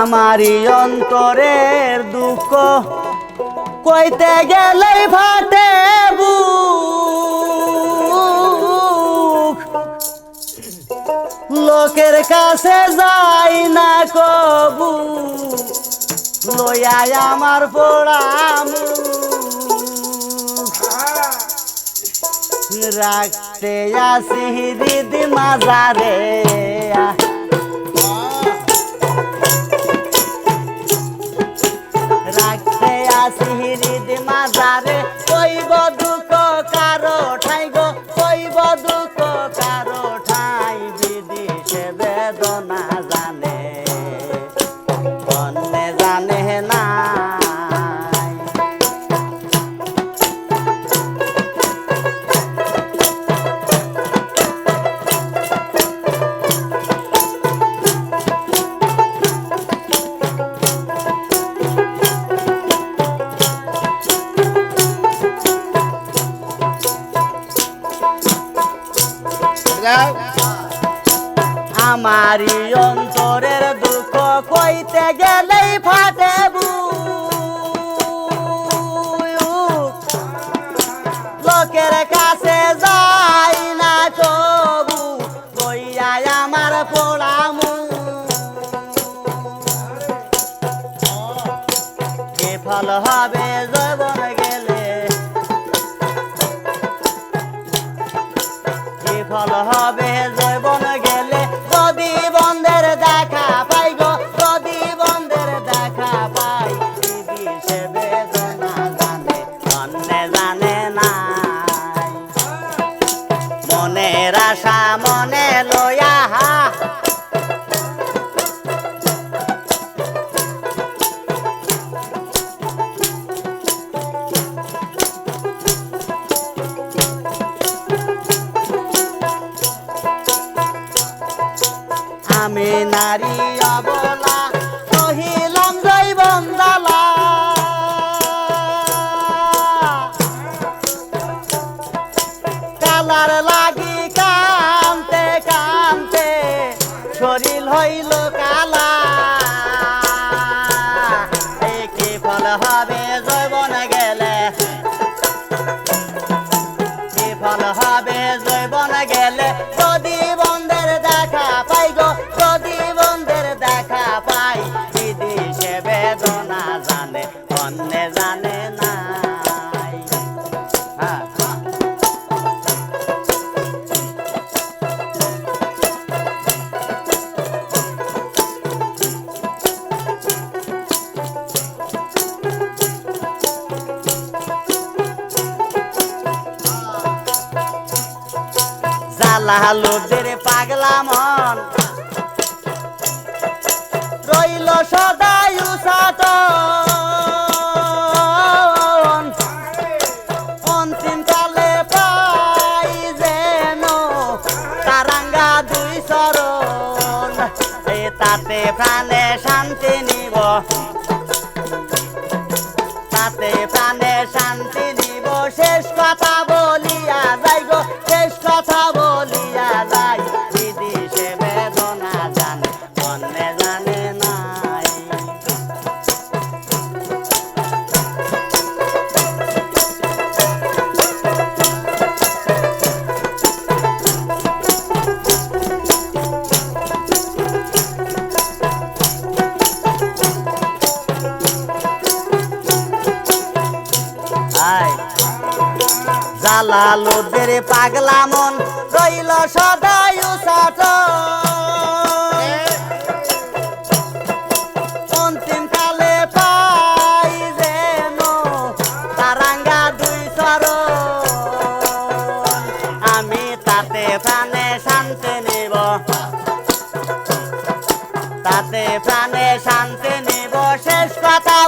আমারই অন্তরের দুঃখ কইতে গেলেই ফাটে লোকের কাছে যাই না কবু, লইয়াই আমার পোড়াম রাখতে আসি দিদি মাজারে। রাখতে দিদি মাজারে আমারই অন্তরের দুঃখ কইতে গেলেই ফাটে। লোকের কাছে যাই না তবু কইয়া আমার পোড়ামু ফল হবে জৈবন গেলে ফল হবে জানে নাই। মনের আশা মনে লয়া আমি নারী অবলা কালার লাগি কামতে কামতে শরীর হইল কালা। কি ফল হবে জৈবন গেলে। কি ফল হবে জৈবন গেলে। যদি বন্ধের দেখা পাই গো যদি বন্ধের দেখা পাই। বিদেশে বেদনা জানে, অন্যে জানে নাই জ্বালা লোদের পাগলা মন। রইল সদাই উসাটন অন্তিম কালে পাই যেন তারাঙ্গা দুই তাতে প্রাণে শান্তি নিব। তাতে প্রাণে শান্তি নিব। শেষ কথা জানে অন্যে জানে নাই আয়। জ্বালা লোদের পাগলা মন রইল সদাই উসাট প্রাণে শান্তি নিব। তাতে প্রাণে শান্তি নিব। শেষ কথা